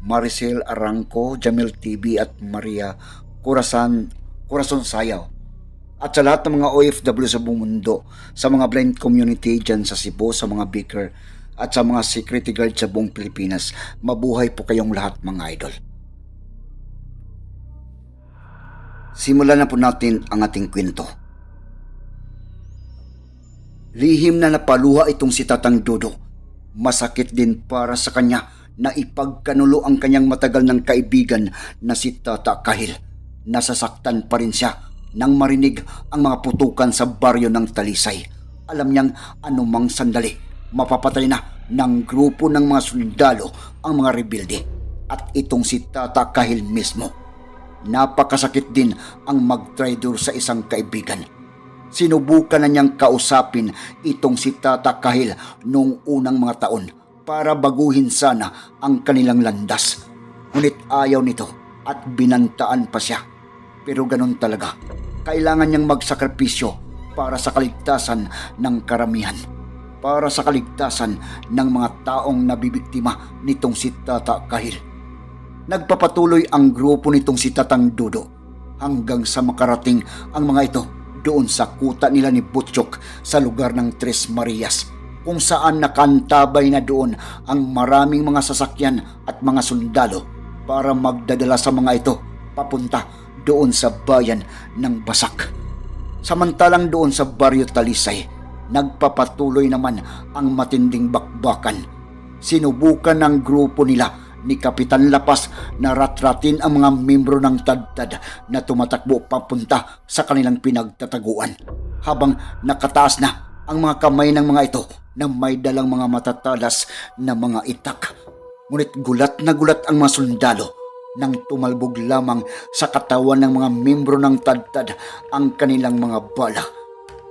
Maricel Arangco, Jamil TV at Maria Corazon, Corazon Sayaw. At sa lahat ng mga OFW sa buong mundo, sa mga blind community dyan sa Cebu, sa mga baker, at sa mga security guard sa buong Pilipinas, mabuhay po kayong lahat mga idol. Simulan na po natin ang ating kwento. Lihim na napaluha itong si Tatang Dodo. Masakit din para sa kanya na ipagkanulo ang kanyang matagal ng kaibigan na si Tata Kahil. Nasasaktan pa rin siya nang marinig ang mga putukan sa baryo ng Talisay. Alam niyang anumang sandali, mapapatay na ng grupo ng mga sundalo ang mga rebelde. At itong si Tata Kahil mismo. Napakasakit din ang mag-traitor sa isang kaibigan. Sinubukan na niyang kausapin itong si Tata Kahil noong unang mga taon para baguhin sana ang kanilang landas. Ngunit ayaw nito at binantaan pa siya. Pero ganun talaga. Kailangan niyang magsakripisyo para sa kaligtasan ng karamihan. Para sa kaligtasan ng mga taong nabibiktima nitong si Tata Kahil. Nagpapatuloy ang grupo nitong si Tatang Dudo hanggang sa makarating ang mga ito doon sa kuta nila ni Butchok sa lugar ng Tres Marias kung saan nakantabay na doon ang maraming mga sasakyan at mga sundalo para magdadala sa mga ito papunta doon sa bayan ng Basak. Samantalang doon sa Baryo Talisay, nagpapatuloy naman ang matinding bakbakan. Sinubukan ng grupo nila ni Kapitan Lapas na ratratin ang mga membro ng Tadtad na tumatakbo papunta sa kanilang pinagtataguan habang nakataas na ang mga kamay ng mga ito na may dalang mga matatalas na mga itak. Ngunit gulat na gulat ang mga sundalo nang tumalbog lamang sa katawan ng mga membro ng Tadtad ang kanilang mga bala.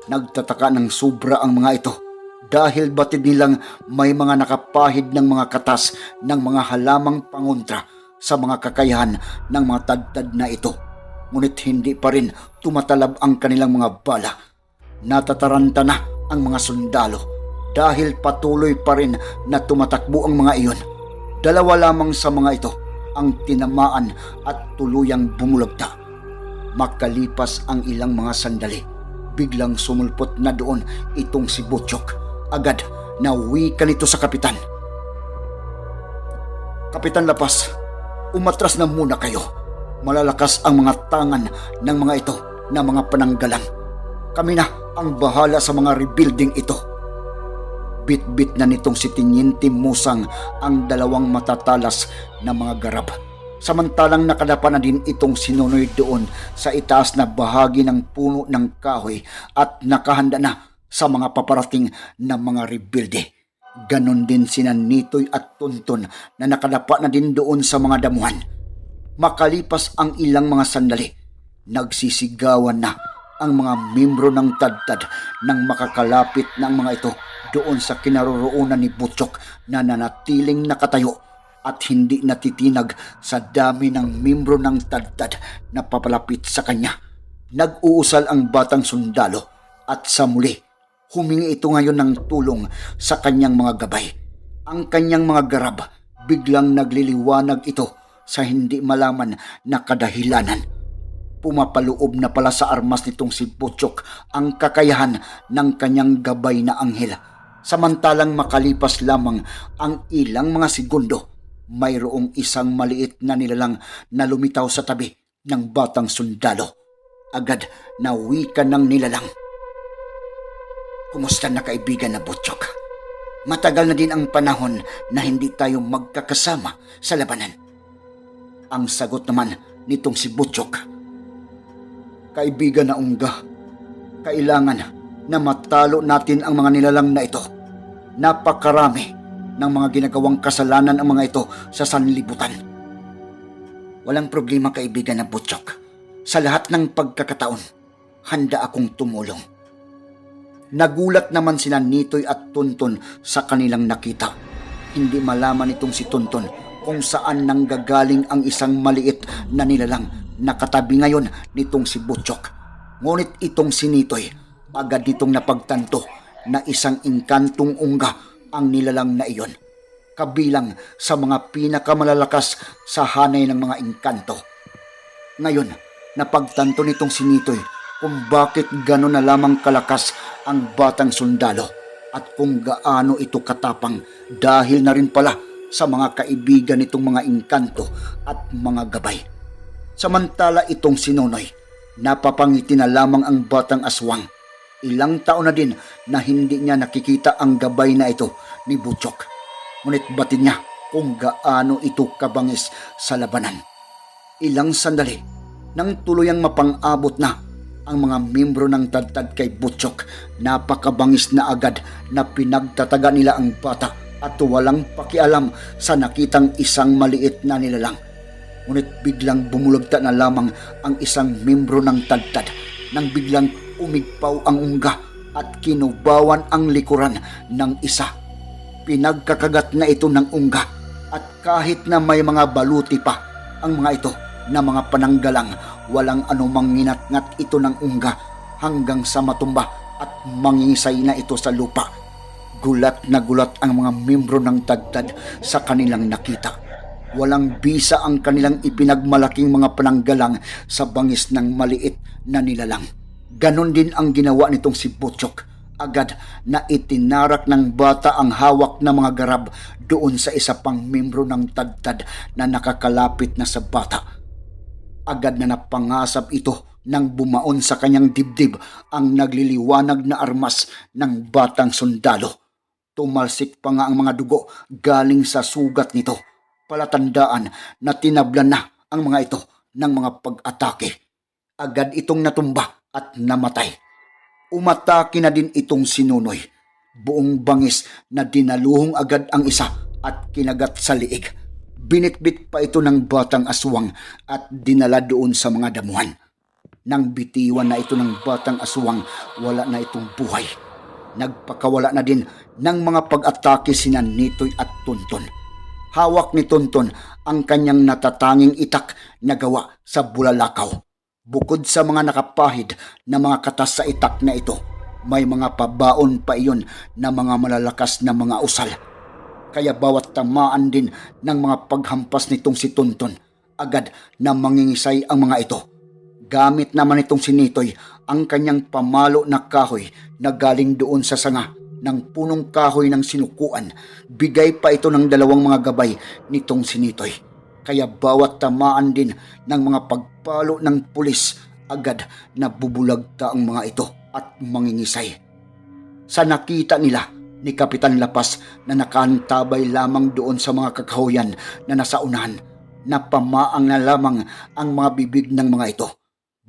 Nagtataka ng sobra ang mga ito dahil batid nilang may mga nakapahid ng mga katas ng mga halamang pangontra sa mga kakayahan ng mga tadtad na ito. Ngunit hindi pa rin tumatalab ang kanilang mga bala. Natataranta na ang mga sundalo dahil patuloy pa rin na tumatakbo ang mga iyon. Dalawa lamang sa mga ito ang tinamaan at tuluyang bumulagta. Makalipas ang ilang mga sandali, biglang sumulpot na doon itong si Butchok. Agad nauwi ka nito sa kapitan. Kapitan Lapas, umatras na muna kayo. Malalakas ang mga tangan ng mga ito na mga pananggalang. Kami na ang bahala sa mga rebuilding ito. Bit-bit na nitong si Tinyente Musang ang dalawang matatalas na mga garab. Samantalang nakadapa na din itong sinunoy doon sa itaas na bahagi ng puno ng kahoy at nakahanda na sa mga paparating na mga rebelde. Ganon din sina Nitoy at Tuntun na nakadapa na din doon sa mga damuhan. Makalipas ang ilang mga sandali, nagsisigawan na ang mga membro ng tadtad nang makakalapit ng mga ito doon sa kinaroroonan ni Butchok na nanatiling nakatayo at hindi natitinag sa dami ng membro ng tadtad na papalapit sa kanya. Nag-uusal ang batang sundalo at sa muli, humingi ito ngayon ng tulong sa kanyang mga gabay. Ang kanyang mga garab, biglang nagliliwanag ito sa hindi malaman na kadahilanan. Pumapaloob na pala sa armas nitong si Butchok ang kakayahan ng kanyang gabay na anghel. Samantalang makalipas lamang ang ilang mga segundo, mayroong isang maliit na nilalang na lumitaw sa tabi ng batang sundalo. Agad na wika ng nilalang. Kumusta na kaibigan na Butchok? Matagal na din ang panahon na hindi tayo magkakasama sa labanan. Ang sagot naman nitong si Butchok. Kaibigan na ungga, kailangan na matalo natin ang mga nilalang na ito. Napakarami ng mga ginagawang kasalanan ang mga ito sa sanlibutan. Walang problema kaibigan na Butchok. Sa lahat ng pagkakataon, handa akong tumulong. Nagulat naman sila Nitoy at Tunton sa kanilang nakita. Hindi malaman itong si Tunton kung saan nanggagaling ang isang maliit na nilalang nakatabi ngayon nitong si Butchok. Ngunit itong si Nitoy, agad nitong napagtanto na isang inkantong ungga ang nilalang na iyon. Kabilang sa mga pinakamalalakas sa hanay ng mga inkanto. Ngayon, napagtanto nitong si Nitoy kung bakit gano'n na lamang kalakas ang batang sundalo at kung gaano ito katapang dahil na rin pala sa mga kaibigan nitong mga inkanto at mga gabay. Samantala itong si Nonoy, napapangiti na lamang ang batang aswang. Ilang taon na din na hindi niya nakikita ang gabay na ito ni Butchok. Ngunit batid niya kung gaano ito kabangis sa labanan. Ilang sandali, nang tuluyang mapang-abot na ang mga membro ng tadtad kay Butchok, napakabangis na agad na pinagtataga nila ang bata at walang pakialam sa nakitang isang maliit na nilalang. Ngunit biglang bumulagta na lamang ang isang membro ng tadtad nang biglang umigpaw ang ungga at kinubawan ang likuran ng isa. Pinagkakagat na ito ng ungga at kahit na may mga baluti pa ang mga ito na mga pananggalang walang anumang nginat-ngat ito ng ungga hanggang sa matumba at mangingisay na ito sa lupa. Gulat na gulat ang mga membro ng tagtad sa kanilang nakita. Walang bisa ang kanilang ipinagmalaking mga pananggalang sa bangis ng maliit na nilalang. Ganon din ang ginawa nitong si Butchok. Agad na itinarak ng bata ang hawak na mga garab doon sa isa pang membro ng tadtad na nakakalapit na sa bata. Agad na napangasap ito nang bumaon sa kanyang dibdib ang nagliliwanag na armas ng batang sundalo. Tumalsik pa nga ang mga dugo galing sa sugat nito. Palatandaan na tinablan na ang mga ito ng mga pag-atake. Agad itong natumba at namatay. Umatake na din itong sinunoy. Buong bangis na dinaluhong agad ang isa at kinagat sa liig. Binitbit pa ito ng batang aswang at dinala doon sa mga damuhan. Nang bitiwan na ito ng batang aswang, wala na itong buhay. Nagpakawala na din ng mga pag-atake sina Nitoy at Tunton. Hawak ni Tunton ang kanyang natatanging itak na gawa sa bulalakaw. Bukod sa mga nakapahid na mga katas sa itak na ito, may mga pabaon pa iyon na mga malalakas na mga usal. Kaya bawat tamaan din ng mga paghampas nitong si Tunton, agad na mangingisay ang mga ito. Gamit naman itong si Nitoy ang kanyang pamalo na kahoy na galing doon sa sanga ng punong kahoy ng sinukuan. Bigay pa ito ng dalawang mga gabay nitong si Nitoy. Kaya bawat tamaan din ng mga pagpalo ng pulis agad na bubulagta ang mga ito at mangingisay. Sa nakita nila ni Kapitan Lapas na nakantabay lamang doon sa mga kakahuyan na nasa unahan, napamaang na lamang ang mga bibig ng mga ito.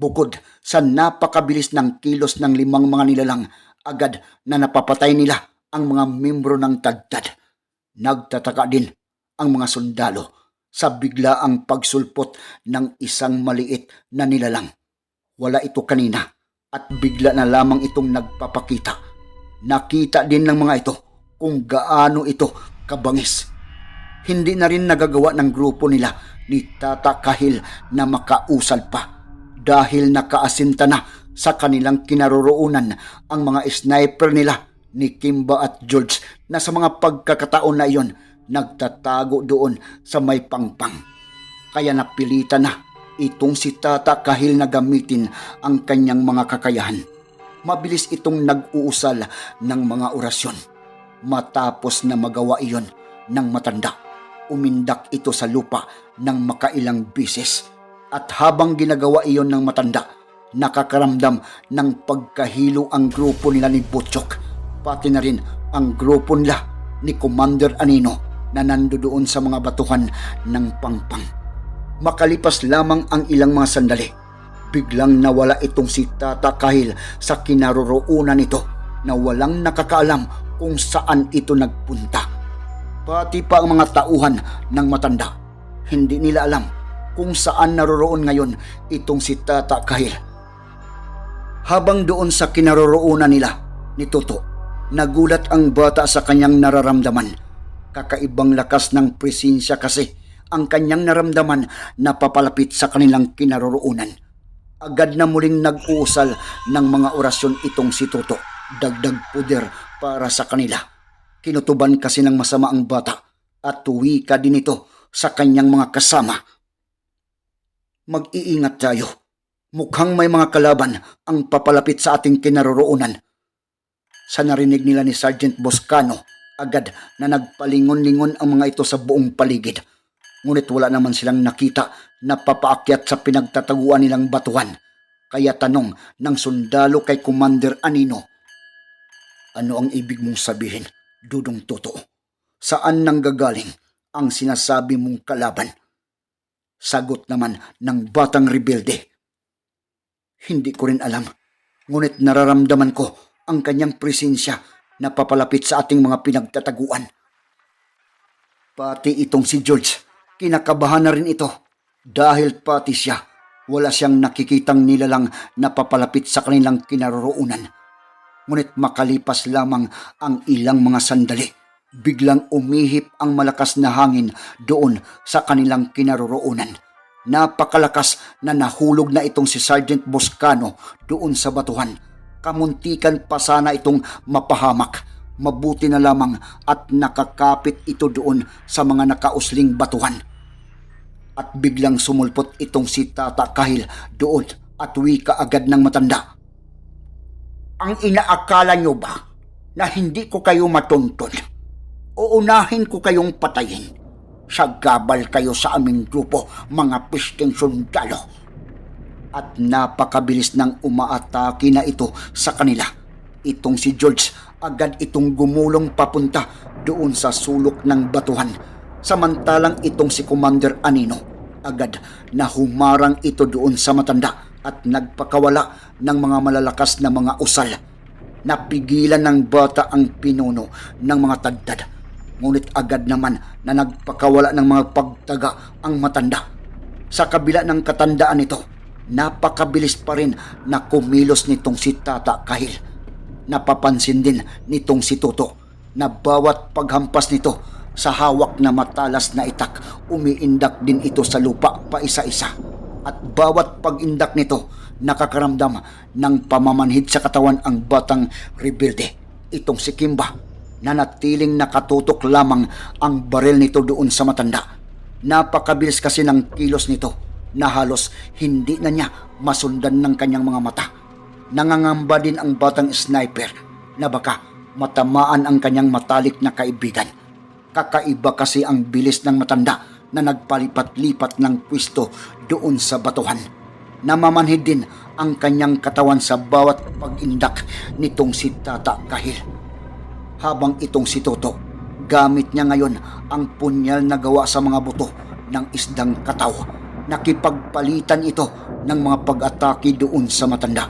Bukod sa napakabilis ng kilos ng limang mga nilalang, agad na napapatay nila ang mga membro ng tagtad. Nagtataka din ang mga sundalo sa biglaang pagsulpot ng isang maliit na nilalang. Wala ito kanina at bigla na lamang itong nagpapakita. Nakita din ng mga ito kung gaano ito kabangis. Hindi na rin nagagawa ng grupo nila ni Tata Kahil na makausal pa dahil nakaasinta na sa kanilang kinaroroonan ang mga sniper nila ni Kimba at George na sa mga pagkakataon na iyon nagtatago doon sa may pangpang. Kaya napilitan na itong si Tata kahil na gamitin ang kanyang mga kakayahan. Mabilis itong nag-uusal ng mga orasyon. Matapos na magawa iyon ng matanda, umindak ito sa lupa ng makailang bisis. At habang ginagawa iyon ng matanda, nakakaramdam ng pagkahilo ang grupo nila ni Butchok, pati na rin ang grupo nila ni Commander Anino na nandoon sa mga batuhan ng pangpang. Makalipas lamang ang ilang mga sandali, biglang nawala itong si Tata Kahil sa kinaroroonan nito na walang nakakaalam kung saan ito nagpunta. Pati pa ang mga tauhan ng matanda, hindi nila alam kung saan naroroon ngayon itong si Tata Kahil. Habang doon sa kinaroroonan nila ni Toto, nagulat ang bata sa kanyang nararamdaman. Kakaibang lakas ng presensya kasi ang kanyang naramdaman na papalapit sa kanilang kinaroroonan. Agad na muling nag-uusal ng mga orasyon itong si Toto. Dagdag puder para sa kanila. Kinutuban kasi ng masama ang bata at tuwi ka din ito sa kanyang mga kasama. Mag-iingat tayo. Mukhang may mga kalaban ang papalapit sa ating kinaroroonan. Sa narinig nila ni Sergeant Boscano, agad na nagpalingon-lingon ang mga ito sa buong paligid. Ngunit wala naman silang nakita na papaakyat sa pinagtataguan nilang batuhan. Kaya tanong ng sundalo kay Commander Anino, Ano ang ibig mong sabihin, Dudong Toto? Saan nanggagaling ang sinasabi mong kalaban? Sagot naman ng batang rebelde. Hindi ko rin alam. Ngunit nararamdaman ko ang kanyang presensya na papalapit sa ating mga pinagtataguan. Pati itong si George, kinakabahan na rin ito. Dahil pati siya, wala siyang nakikitang nilalang na papalapit sa kanilang kinaroroonan. Ngunit makalipas lamang ang ilang mga sandali, biglang umihip ang malakas na hangin doon sa kanilang kinaroroonan. Napakalakas na nahulog na itong si Sergeant Boscano doon sa batuhan. Kamuntikan pa sana itong mapahamak. Mabuti na lamang at nakakapit ito doon sa mga nakausling batuhan. At biglang sumulpot itong si Tata Kahil doon at wika agad ng matanda. Ang inaakala nyo ba na hindi ko kayo matuntun? Uunahin ko kayong patayin. Sagabal kayo sa aming grupo, mga pisting sundalo. At napakabilis ng umaatake na ito sa kanila. Itong si George agad itong gumulong papunta doon sa sulok ng batuhan. Samantalang itong si Commander Anino agad na humarang ito doon sa matanda at nagpakawala ng mga malalakas na mga usal. Napigilan ng bata ang pinuno ng mga tagdad. Ngunit agad naman na nagpakawala ng mga pagtaga ang matanda. Sa kabila ng katandaan nito, napakabilis pa rin na kumilos nitong si Tata Kahil. Napapansin din nitong si Toto na bawat paghampas nito sa hawak na matalas na itak, umiindak din ito sa lupa pa isa-isa. At bawat pag-indak nito, nakakaramdam ng pamamanhid sa katawan ang batang rebelde. Itong si Kimba, na natiling nakatutok lamang ang baril nito doon sa matanda. Napakabilis kasi ng kilos nito na halos hindi na niya masundan ng kanyang mga mata. Nangangamba din ang batang sniper na baka matamaan ang kanyang matalik na kaibigan. Kakaiba kasi ang bilis ng matanda na nagpalipat-lipat ng pwisto doon sa batuhan. Namamanhid din ang kanyang katawan sa bawat pag-indak nitong si Tata Kahil. Habang itong si Toto, gamit niya ngayon ang punyal na gawa sa mga buto ng isdang kataw. Nakipagpalitan ito ng mga pag-atake doon sa matanda.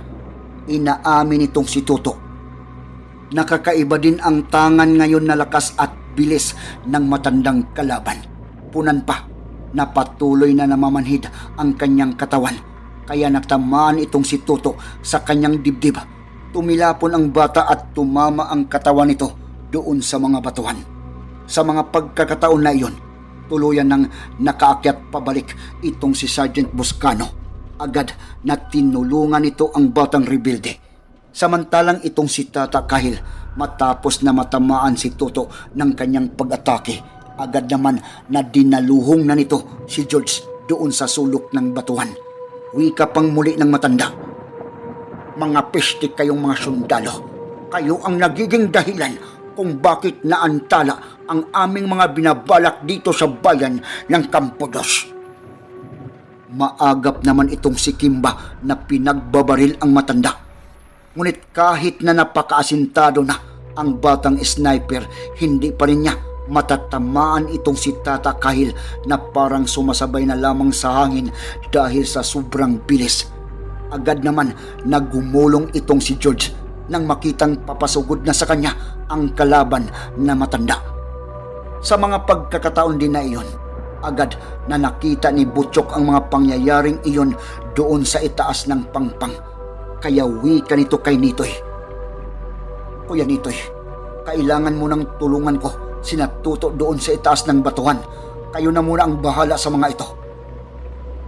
Inaamin itong si Toto Nakakaiba din ang tangan ngayon na lakas at bilis ng matandang kalaban. Punan pa, napatuloy na namamanhid ang kanyang katawan. Kaya natamaan itong si Toto sa kanyang dibdib. Tumilapon ang bata at tumama ang katawan nito doon sa mga batuhan. Sa mga pagkakataon na iyon, tuluyan nang nakaakyat pabalik itong si Sergeant Boscano. Agad na tinulungan ito ang batang rebelde. Samantalang itong si Tata Kahil matapos na matamaan si Toto ng kanyang pag-atake, agad naman na dinaluhong na nito si George doon sa sulok ng batuhan. Wika pang muli ng matanda. Mga pistik kayong mga sundalo. Kayo ang nagiging dahilan kung bakit naantala ang aming mga binabalak dito sa bayan ng Campodos. Maagap naman itong si Kimba na pinagbabaril ang matanda. Ngunit kahit na napakaasintado na ang batang sniper, hindi pa rin niya matatamaan itong si Tata Kahil na parang sumasabay na lamang sa hangin dahil sa sobrang bilis. Agad naman nagumulong itong si George nang makitang papasugod na sa kanya ang kalaban na matanda. Sa mga pagkakataon din na iyon, Agad na nakita ni Butchok ang mga pangyayaring iyon doon sa itaas ng pangpang. Kaya wika nito kay Nitoy. Kuya Nitoy, kailangan mo ng tulungan ko. Sinatuto doon sa itaas ng batuhan. Kayo na muna ang bahala sa mga ito.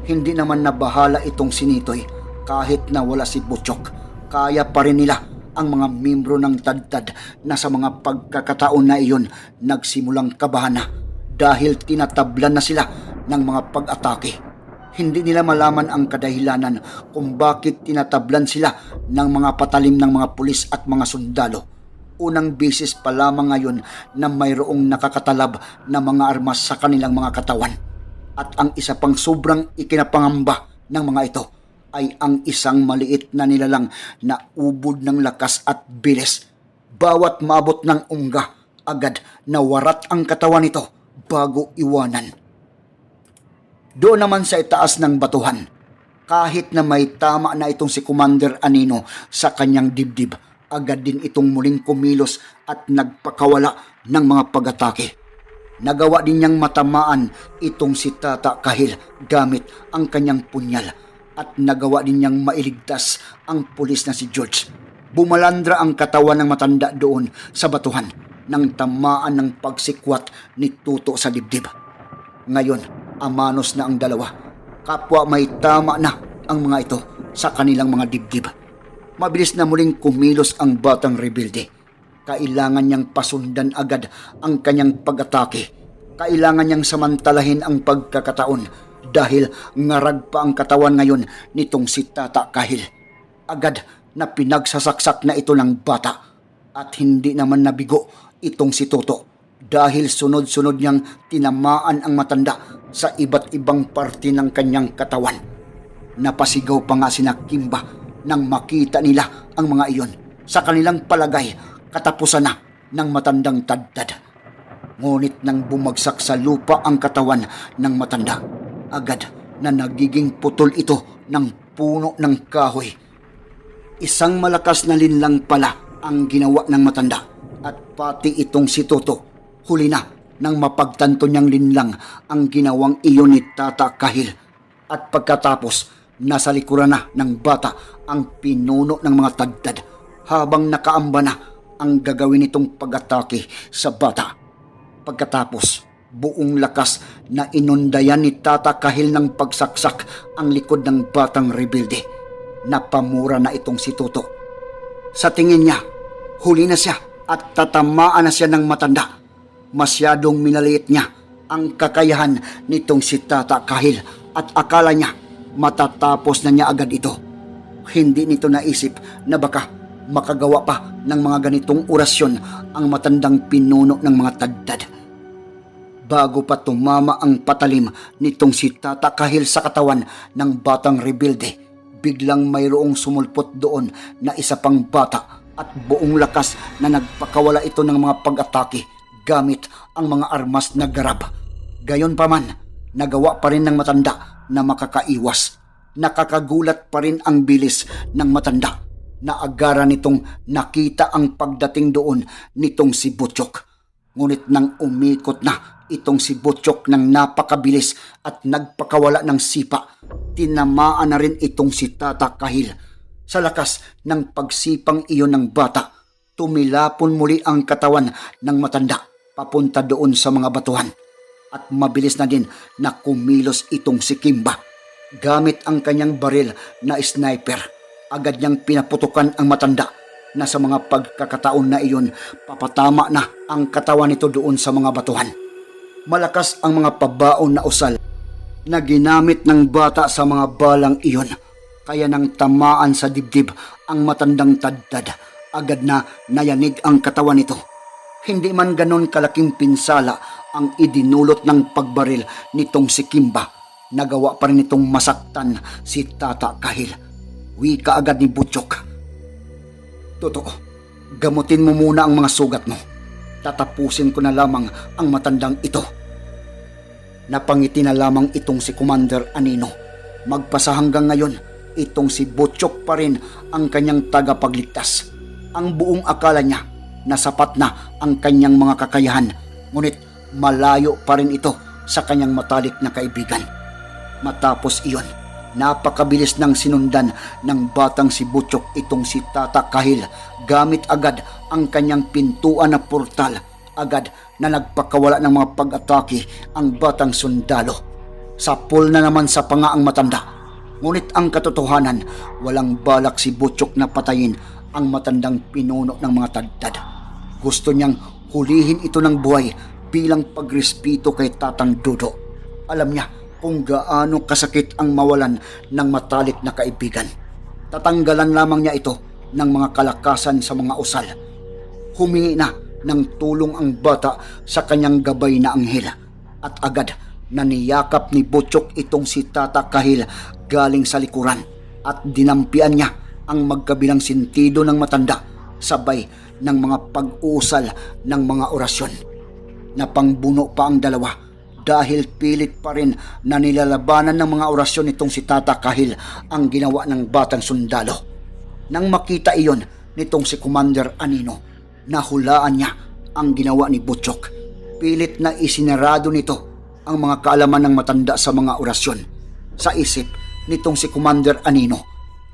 Hindi naman nabahala itong si Nitoy kahit na wala si Butchok. Kaya pa rin nila ang mga membro ng Tadtad na sa mga pagkakataon na iyon nagsimulang kabahan dahil tinatablan na sila ng mga pag-atake. Hindi nila malaman ang kadahilanan kung bakit tinatablan sila ng mga patalim ng mga pulis at mga sundalo. Unang beses pa lamang ngayon na mayroong nakakatalab na mga armas sa kanilang mga katawan. At ang isa pang sobrang ikinapangamba ng mga ito ay ang isang maliit na nilalang na ubod ng lakas at bilis. Bawat maabot ng ungga, agad na warat ang katawan nito bago iwanan. Doon naman sa itaas ng batuhan, kahit na may tama na itong si Commander Anino sa kanyang dibdib, agad din itong muling kumilos at nagpakawala ng mga pag-atake. Nagawa din niyang matamaan itong si Tata Kahil gamit ang kanyang punyal at nagawa din niyang mailigtas ang pulis na si George. Bumalandra ang katawan ng matanda doon sa batuhan nang tamaan ng pagsikwat ni Tuto sa dibdib. Ngayon, amanos na ang dalawa. Kapwa may tama na ang mga ito sa kanilang mga dibdib. Mabilis na muling kumilos ang batang rebelde. Kailangan niyang pasundan agad ang kanyang pag-atake. Kailangan niyang samantalahin ang pagkakataon dahil ngarag pa ang katawan ngayon nitong si Tata Kahil. Agad na pinagsasaksak na ito ng bata at hindi naman nabigo itong si Toto dahil sunod-sunod niyang tinamaan ang matanda sa iba't ibang parte ng kanyang katawan. Napasigaw pa nga sina Kimba nang makita nila ang mga iyon. Sa kanilang palagay, katapusan na ng matandang tadtad. Ngunit nang bumagsak sa lupa ang katawan ng matanda, agad na nagiging putol ito ng puno ng kahoy. Isang malakas na linlang pala ang ginawa ng matanda at pati itong si Toto. Huli na nang mapagtanto niyang linlang ang ginawang iyon ni Tata Kahil. At pagkatapos, nasa likuran na ng bata ang pinuno ng mga tagtad habang nakaamba na ang gagawin nitong pag-atake sa bata. Pagkatapos, buong lakas na inundayan ni Tata Kahil ng pagsaksak ang likod ng batang rebelde. Napamura na itong si Toto. Sa tingin niya, huli na siya at tatamaan na siya ng matanda. Masyadong minaliit niya ang kakayahan nitong si Tata Kahil at akala niya matatapos na niya agad ito. Hindi nito naisip na baka makagawa pa ng mga ganitong orasyon ang matandang pinuno ng mga tagtad. Bago pa tumama ang patalim nitong si Tata Kahil sa katawan ng batang rebelde, biglang mayroong sumulpot doon na isa pang bata at buong lakas na nagpakawala ito ng mga pag-atake gamit ang mga armas na garab. Gayon pa man, nagawa pa rin ng matanda na makakaiwas. Nakakagulat pa rin ang bilis ng matanda na agara nitong nakita ang pagdating doon nitong si Butchok. Ngunit nang umikot na itong si Butchok ng napakabilis at nagpakawala ng sipa, tinamaan na rin itong si Tata Kahil. Sa lakas ng pagsipang iyon ng bata, tumilapon muli ang katawan ng matanda papunta doon sa mga batuhan. At mabilis na din na kumilos itong si Kimba. Gamit ang kanyang baril na sniper, agad niyang pinaputukan ang matanda na sa mga pagkakataon na iyon papatama na ang katawan nito doon sa mga batuhan. Malakas ang mga pabaon na usal na ginamit ng bata sa mga balang iyon. Kaya nang tamaan sa dibdib ang matandang tadtad, agad na nayanig ang katawan nito. Hindi man ganon kalaking pinsala ang idinulot ng pagbaril nitong si Kimba. Nagawa pa rin itong masaktan si Tata Kahil. Wika agad ni Butchok. Totoo, gamutin mo muna ang mga sugat mo. Tatapusin ko na lamang ang matandang ito. Napangiti na lamang itong si Commander Anino. Magpasa hanggang ngayon, itong si Butchok pa rin ang kanyang tagapagligtas. Ang buong akala niya na sapat na ang kanyang mga kakayahan, ngunit malayo pa rin ito sa kanyang matalik na kaibigan. Matapos iyon, napakabilis ng sinundan ng batang si Butchok itong si Tata Kahil gamit agad ang kanyang pintuan na portal agad na nagpakawala ng mga pag-atake ang batang sundalo. Sapol na naman sa panga ang matanda. Ngunit ang katotohanan, walang balak si Butchok na patayin ang matandang pinuno ng mga tadtad. Gusto niyang hulihin ito ng buhay bilang pagrespeto kay Tatang Dodo. Alam niya kung gaano kasakit ang mawalan ng matalik na kaibigan. Tatanggalan lamang niya ito ng mga kalakasan sa mga usal. Humingi na ng tulong ang bata sa kanyang gabay na anghel at agad na niyakap ni Butchok itong si Tata Kahil galing sa likuran at dinampian niya ang magkabilang sentido ng matanda sabay ng mga pag-uusal ng mga orasyon. Napangbuno pa ang dalawa dahil pilit pa rin na nilalabanan ng mga orasyon nitong si Tata Kahil ang ginawa ng batang sundalo. Nang makita iyon nitong si Commander Anino, nahulaan niya ang ginawa ni Butchok. Pilit na isinarado nito ang mga kaalaman ng matanda sa mga orasyon. Sa isip nitong si Commander Anino,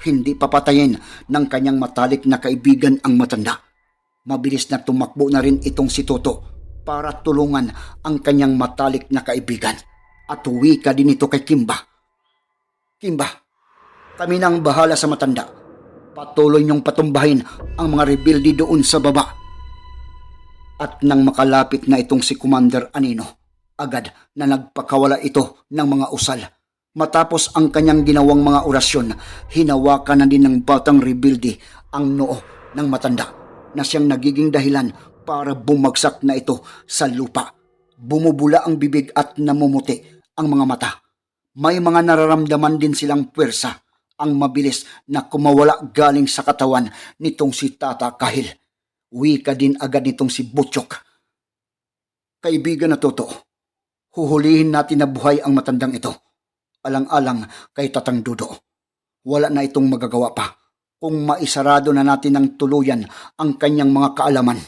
hindi papatayin ng kanyang matalik na kaibigan ang matanda. Mabilis na tumakbo na rin itong si Toto para tulungan ang kanyang matalik na kaibigan. At uwi ka din ito kay Kimba. Kimba, kami na ang bahala sa matanda. Patuloy niyong patumbahin ang mga rebelde doon sa baba. At nang makalapit na itong si Commander Anino, agad na nagpakawala ito ng mga usal. Matapos ang kanyang ginawang mga orasyon, hinawakan na din ng batang rebelde ang noo ng matanda na siyang nagiging dahilan para bumagsak na ito sa lupa. Bumubula ang bibig at namumuti ang mga mata. May mga nararamdaman din silang puwersa ang mabilis na kumawala galing sa katawan nitong si Tata Kahil. Wika din agad nitong si Butchok. Kaibigan na Toto, huhulihin natin na buhay ang matandang ito. Alang-alang kay Tatang Dudo. Wala na itong magagawa pa kung maisarado na natin ng tuluyan ang kanyang mga kaalaman.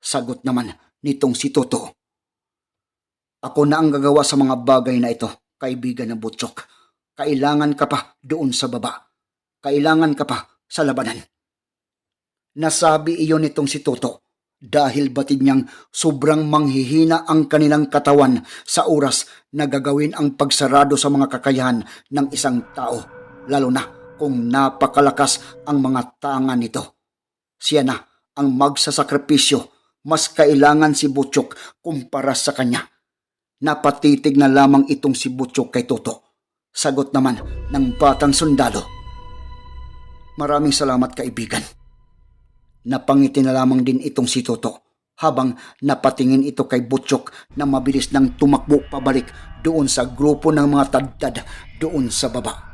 Sagot naman nitong si Toto. Ako na ang gagawa sa mga bagay na ito, kaibigan na Butchok. Kailangan ka pa doon sa baba. Kailangan ka pa sa labanan. Nasabi iyon nitong si Toto dahil batid niyang sobrang manghihina ang kanilang katawan sa oras na gagawin ang pagsarado sa mga kakayahan ng isang tao, lalo na kung napakalakas ang mga tanga nito. Siya na ang magsasakripisyo, mas kailangan si Butchok kumpara sa kanya. Napatitig na lamang itong si Butchok kay Toto. Sagot naman ng batang sundalo. Maraming salamat kaibigan. Napangiti na lamang din itong si Toto habang napatingin ito kay Butchok na mabilis nang tumakbo pabalik doon sa grupo ng mga tadtad doon sa baba.